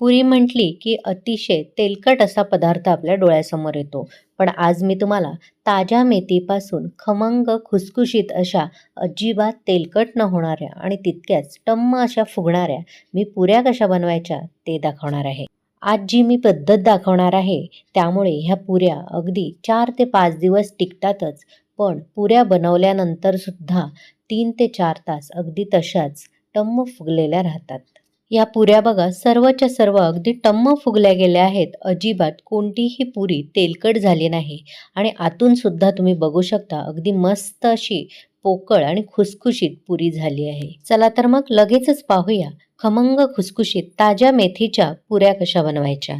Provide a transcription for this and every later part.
पुरी म्हटली की अतिशय तेलकट असा पदार्थ आपल्या डोळ्यासमोर येतो. पण आज मी तुम्हाला ताज्या मेथीपासून खमंग खुसखुशीत अशा अजिबात तेलकट न होणाऱ्या आणि तितक्याच टम्म अशा फुगणाऱ्या मी पुऱ्या कशा बनवायच्या ते दाखवणार आहे. आज जी मी पद्धत दाखवणार आहे त्यामुळे ह्या पुऱ्या अगदी चार ते पाच दिवस टिकतातच. पण पुऱ्या बनवल्यानंतरसुद्धा तीन ते चार तास अगदी तशाच टम्म फुगलेल्या राहतात. या पुऱ्या बघा सर्वच्या सर्व अगदी टम्म फुगल्या गेल्या आहेत. अजिबात कोणतीही पुरी तेलकट झाली नाही. आणि आतून सुद्धा तुम्ही बघू शकता अगदी मस्त अशी पोकळ आणि खुसखुशीत पुरी झाली आहे. चला तर मग लगेचच पाहूया खमंग खुसखुशीत ताज्या मेथीच्या पुऱ्या कशा बनवायच्या.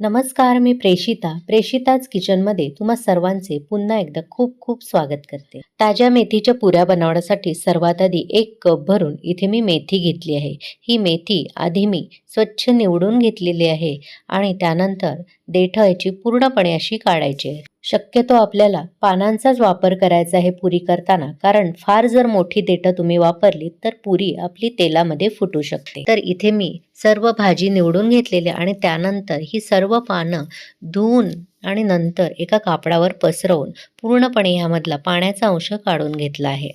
नमस्कार मी प्रेषिता प्रेषिताच किचनमध्ये तुम्हा सर्वांचे पुन्हा एकदा खूप खूप स्वागत करते. ताज्या मेथीच्या पुऱ्या बनवण्यासाठी सर्वात आधी एक कप भरून इथे मी मेथी घेतली आहे. ही मेथी आधी मी स्वच्छ निवडून घेतलेली आहे आणि त्यानंतर देठ याची पूर्णपणे अशी काढायची आहे. शक्यतो आपल्याला पानांचाच वापर करायचा आहे पुरी करताना. कारण फार जर मोठी देठं तुम्ही वापरली तर पुरी आपली तेलामध्ये फुटू शकते. तर इथे मी सर्व भाजी निवडून घेतलेली आणि त्यानंतर ही सर्व पानं धुवून आणि नंतर एका कापडावर पसरवून पूर्णपणे ह्यामधला पाण्याचा अंश काढून घेतला आहे.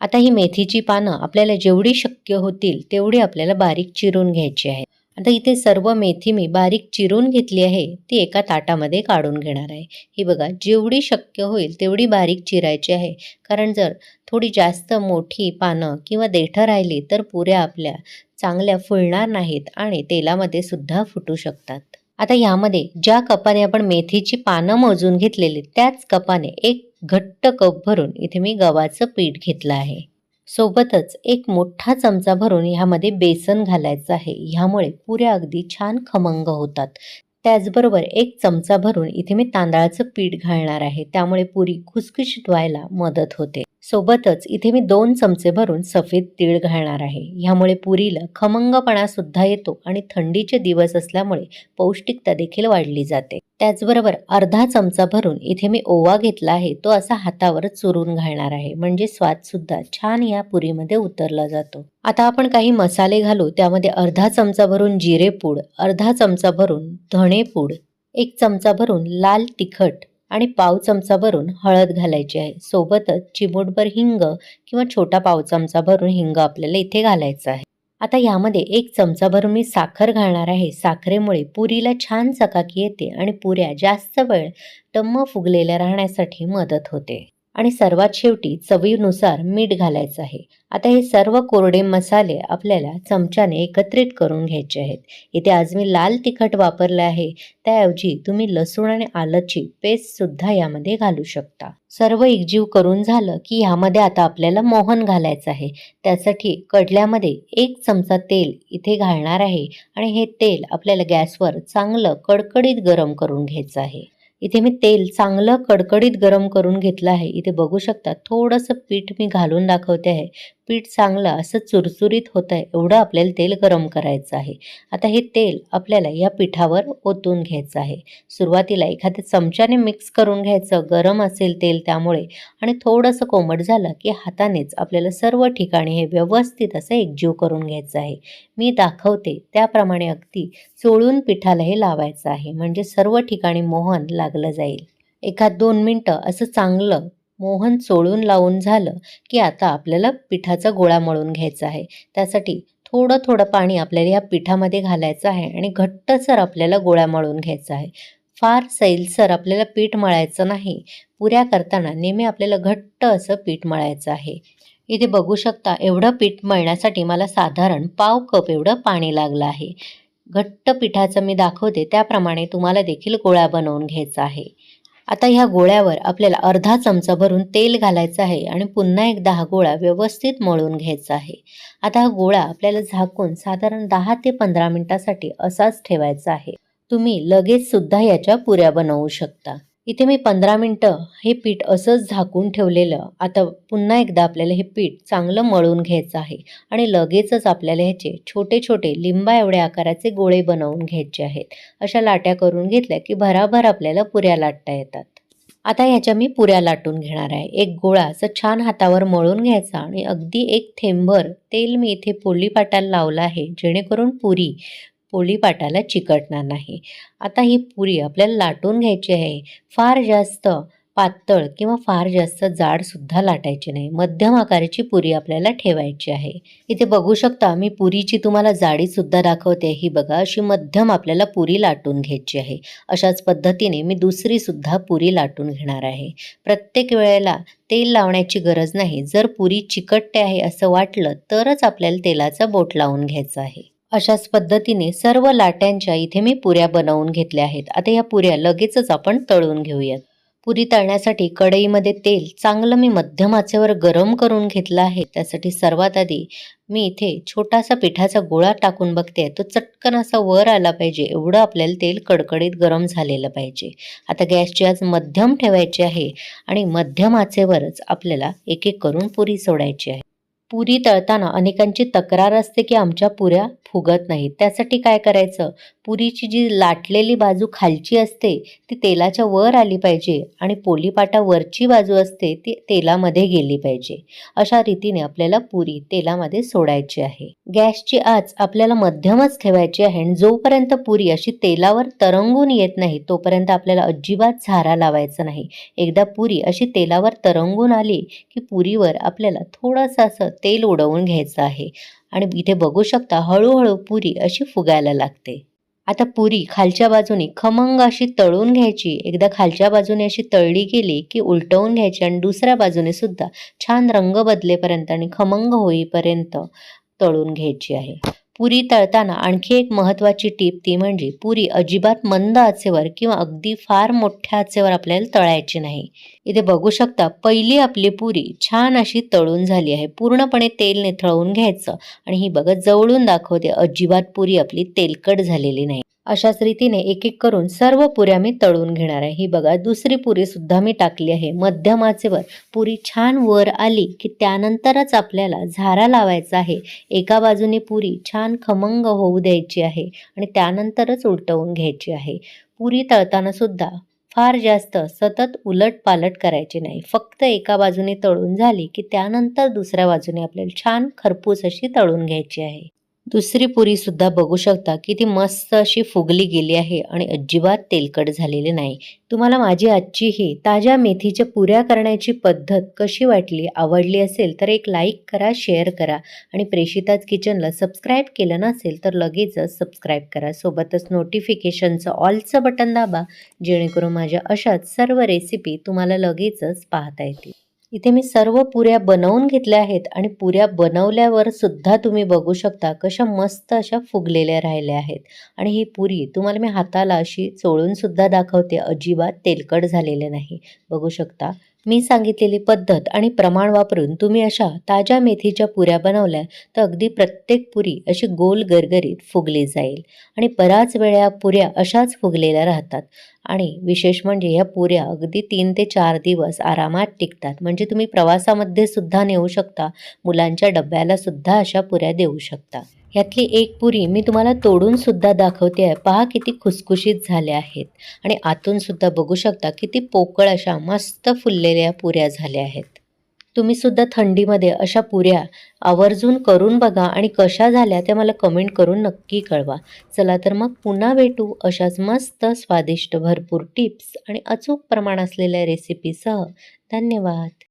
आता ही मेथीची पानं आपल्याला जेवढी शक्य होतील तेवढी आपल्याला बारीक चिरून घ्यायची आहेत आता इथे सर्व मेथी मी बारीक चिरून घेतली आहे. ती एका ताटामध्ये काढून घेणार आहे. ही बघा जेवढी शक्य होईल तेवढी बारीक चिरायची आहे. कारण जर थोडी जास्त मोठी पानं किंवा देठं राहिली तर पुऱ्या आपल्या चांगल्या फुलणार नाहीत आणि तेलामध्ये सुद्धा फुटू शकतात. आता यामध्ये ज्या कपाने आपण मेथीची पानं मोजून घेतलेली त्याच कपाने एक घट्ट कप भरून इथे मी गव्हाचं पीठ घेतलं आहे. सोबतच एक मोठा चमचा भरून ह्यामध्ये बेसन घालायचं आहे. ह्यामुळे पुऱ्या अगदी छान खमंग होतात. त्याचबरोबर एक चमचा भरून इथे मी तांदळाचं पीठ घालणार आहे. त्यामुळे पुरी खुसखुशीत व्हायला मदत होते. सोबतच इथे मी दोन चमचे भरून सफेद तीळ घालणार आहे. ह्यामुळे पुरीला खमंगपणा सुद्धा येतो आणि थंडीचे दिवस असल्यामुळे पौष्टिकता देखील वाढली जाते. त्याचबरोबर अर्धा चमचा भरून इथे मी ओवा घेतला आहे. तो असा हातावर चुरून घालणार आहे. म्हणजे स्वादसुद्धा छान या पुरीमध्ये उतरला जातो. आता आपण काही मसाले घालू. त्यामध्ये अर्धा चमचा भरून जिरे पूड अर्धा चमचा भरून धणे पूड एक चमचा भरून लाल तिखट आणि पाव चमचा भरून हळद घालायची आहे. सोबतच चिमूटभर हिंग किंवा छोटा पाव चमचा भरून हिंग आपल्याला इथे घालायचा आहे. आता यामध्ये एक चमचाभर मी साखर घालणार आहे. साखरेमुळे पुरीला छान चकाकी येते आणि पुऱ्या जास्त वेळ टम्म फुगलेल्या राहण्यासाठी मदत होते. आणि सर्वात शेवटी चवीनुसार मीठ घालायचं आहे. आता हे सर्व कोरडे मसाले आपल्याला चमच्याने एकत्रित करून घ्यायचे आहेत. इथे आज मी लाल तिखट वापरले आहे. त्याऐवजी तुम्ही लसूण आणि आलंची पेस्टसुद्धा यामध्ये घालू शकता. सर्व एकजीव करून झालं की ह्यामध्ये आता आपल्याला मोहन घालायचं आहे. त्यासाठी कडल्यामध्ये एक चमचा तेल इथे घालणार आहे. आणि हे तेल आपल्याला गॅसवर चांगलं कडकडीत गरम करून घ्यायचं आहे. इथे मी तेल चांगलं कडकडीत गरम करून घेतलं आहे. इथे बघू शकता थोडंसं पीठ मी घालून दाखवते आहे. पीठ चांगलं असं चुरचुरीत होतं आहे एवढं आपल्याला तेल गरम करायचं आहे. आता हे तेल आपल्याला या पिठावर ओतून घ्यायचं आहे. सुरुवातीला एखाद्या चमच्याने मिक्स करून घ्यायचं गरम असेल तेल त्यामुळे. आणि थोडंसं कोमट झालं की हातानेच आपल्याला सर्व ठिकाणी हे व्यवस्थित असं एकजीव करून घ्यायचं आहे. मी दाखवते त्याप्रमाणे अगदी चोळून पिठाला हे लावायचं आहे. म्हणजे सर्व ठिकाणी मोहन लागलं जाईल. एखाद दोन मिनटं असं चांगलं मोहन चोळून लावून झालं की आता आपल्याला पिठाचा गोळा मळून घ्यायचा आहे. त्यासाठी थोडं थोडं पाणी आपल्याला या पिठामध्ये घालायचं आहे आणि घट्टसर आपल्याला गोळा मळून घ्यायचा आहे. फार सैलसर आपल्याला पीठ मळायचं नाही. पुऱ्या करताना नेहमी आपल्याला घट्ट असं पीठ मळायचं आहे. इथे बघू शकता एवढं पीठ मळण्यासाठी मला साधारण पाव कप एवढं पाणी लागलं आहे. घट्ट पिठाचं मी दाखवते त्याप्रमाणे तुम्हाला देखील गोळा बनवून घ्यायचा आहे. आता ह्या गोळ्यावर आपल्याला अर्धा चमचा भरून तेल घालायचं आहे आणि पुन्हा एकदा हा गोळा व्यवस्थित मळून घ्यायचा आहे. आता हा गोळा आपल्याला झाकून साधारण दहा ते पंधरा मिनिटासाठी असाच ठेवायचा आहे. तुम्ही लगेच सुद्धा याच्या पुऱ्या बनवू शकता. इथे मी पंधरा मिनटं हे पीठ असंच झाकून ठेवलेलं. आता पुन्हा एकदा आपल्याला हे पीठ चांगलं मळून घ्यायचं आहे आणि लगेचच आपल्याला ह्याचे छोटे छोटे लिंबा एवढ्या आकाराचे गोळे बनवून घ्यायचे आहेत. अशा लाट्या करून घेतल्या की भराभर आपल्याला पुऱ्या लाटता येतात. आता ह्याच्या मी पुऱ्या लाटून घेणार आहे. एक गोळा असं छान हातावर मळून घ्यायचा आणि अगदी एक थेंबर तेल मी इथे पोळी पाटाला लावलं आहे जेणेकरून पुरी पोळीपाटाला चिकटणार नाही. आता ही पुरी आपल्याला लाटून घ्यायची आहे. फार जास्त पातळ किंवा फार जास्त जाडसुद्धा लाटायची नाही. मध्यम आकाराची पुरी आपल्याला ठेवायची आहे. इथे बघू शकता मी पुरीची तुम्हाला जाडीसुद्धा दाखवते. ही बघा अशी मध्यम आपल्याला पुरी लाटून घ्यायची आहे. अशाच पद्धतीने मी दुसरीसुद्धा पुरी लाटून घेणार आहे. प्रत्येक वेळेला तेल लावण्याची गरज नाही. जर पुरी चिकटते आहे असं वाटलं तरच आपल्याला तेलाचा बोट लावून घ्यायचा आहे. अशाच पद्धतीने सर्व लाट्यांच्या इथे मी पुऱ्या बनवून घेतल्या आहेत. आता या पुऱ्या लगेचच आपण तळून घेऊयात. पुरी तळण्यासाठी कढईमध्ये तेल चांगलं मी मध्यम आचेवर गरम करून घेतलं आहे. त्यासाठी सर्वात आधी मी इथे छोटासा पिठाचा गोळा टाकून बघते. तो चटकन असा वर आला पाहिजे. एवढं आपल्याला तेल कडकडीत गरम झालेलं पाहिजे. आता गॅसची आज मध्यम ठेवायची आहे आणि मध्यम आचेवरच आपल्याला एक एक करून पुरी सोडायची आहे. पुरी तळताना अनेकांची तक्रार असते की आमच्या पुऱ्या फुगत नाहीत. त्यासाठी काय करायचं? पुरीची जी लाटलेली बाजू खालची असते ती तेलाच्या वर आली पाहिजे आणि पोलीपाटा वरची बाजू असते ती तेलामध्ये गेली पाहिजे. अशा रीतीने आपल्याला पुरी तेलामध्ये सोडायची आहे. गॅसची आच आपल्याला मध्यमच ठेवायची आहे आणि जोपर्यंत पुरी अशी तेलावर तरंगून येत नाही तोपर्यंत आपल्याला अजिबात झारा लावायचा नाही. एकदा पुरी अशी तेलावर तरंगून आली की पुरीवर आपल्याला थोडंसं असं तेल उडवून घ्यायचं आहे. आणि इथे बघू शकता हळूहळू पुरी अशी फुगायला लागते. आता पुरी खालच्या बाजूने खमंग अशी तळून घ्यायची एकदा खालच्या बाजूने अशी तळली गेली की उलटवून घ्यायची आणि दुसऱ्या बाजूने सुद्धा छान रंग बदलेपर्यंत आणि खमंग होईपर्यंत तळून घ्यायची आहे. पुरी तळताना आणखी एक महत्त्वाची टीप ती म्हणजे पुरी अजिबात मंद आचेवर किंवा अगदी फार मोठ्या आचेवर आपल्याला तळायची नाही. इथे बघू शकता पहिली आपली पुरी छान अशी तळून झाली आहे. पूर्णपणे तेल निथळवून घ्यायचं आणि ही बघत जवळून दाखवते अजिबात पुरी आपली तेलकट झालेली नाही. अशाच रीतीने एक एक करून सर्व पुऱ्या मी तळून घेणार आहे. ही बघा दुसरी पुरी सुद्धा मी टाकली आहे. मध्यम आचेवर पुरी छान वर आली की त्यानंतरच आपल्याला झारा लावायचा आहे. एका बाजूने पुरी छान खमंग होऊ द्यायची आहे आणि त्यानंतरच उलटवून घ्यायची आहे. पुरी तळताना सुद्धा फार जास्त सतत उलट पालट करायची नाही. फक्त एका बाजूने तळून झाली की त्यानंतर दुसऱ्या बाजूने आपल्याला छान खरपूस अशी तळून घ्यायची आहे. दुसरी पुरी सुद्धा बघू शकता की ती मस्त अशी फुगली गेली आहे आणि अजिबात तेलकट झालेली नाही. तुम्हाला माझी आजची ही ताज्या मेथीच्या पुऱ्या करण्याची पद्धत कशी वाटली आवडली असेल तर एक लाईक करा शेअर करा आणि प्रेषिताज किचनला सबस्क्राईब केलं नसेल तर लगेचच सबस्क्राईब करा. सोबतच नोटिफिकेशनचं ऑलचं बटन दाबा जेणेकरून माझ्या अशाच सर्व रेसिपी तुम्हाला लगेचच पाहता येतील. इथे मी सर्व पुऱ्या बनवून घेतल्या आहेत आणि पुऱ्या बनवल्यावर सुद्धा तुम्ही बघू शकता कशा मस्त अशा फुगलेल्या राहिल्या आहेत. आणि ही पुरी तुम्हाला मी हाताला अशी चोळून सुद्धा दाखवते अजिबात तेलकट झालेले नाही. बघू शकता. मी सांगितलेली पद्धत आणि प्रमाण वापरून तुम्ही अशा ताज्या मेथीच्या पुऱ्या बनवल्या तर अगदी प्रत्येक पुरी अशी गोल गरगरीत फुगली जाईल. आणि बराच वेळा पुऱ्या अशाच फुगलेल्या राहतात. आणि विशेष म्हणजे ह्या पुऱ्या अगदी तीन ते चार दिवस आरामात टिकतात. म्हणजे तुम्ही प्रवासामध्ये सुद्धा नेऊ शकता. मुलांच्या डब्याला सुद्धा अशा पुऱ्या देऊ शकता. ह्यातली एक पुरी मी तुम्हाला तोडूनसुद्धा दाखवते आहे पहा किती खुसखुशीत झाल्या आहेत. आणि आतूनसुद्धा बघू शकता किती पोकळ अशा मस्त फुललेल्या पुऱ्या झाल्या आहेत. तुम्ही सुद्धा थंडीमध्ये अशा पुऱ्या आवर्जून करून बघा आणि कशा झाल्या त्या मला कमेंट करून नक्की कळवा. चला तर मग पुन्हा भेटू अशाच मस्त स्वादिष्ट भरपूर टिप्स आणि अचूक प्रमाण असलेल्या रेसिपीसह. धन्यवाद.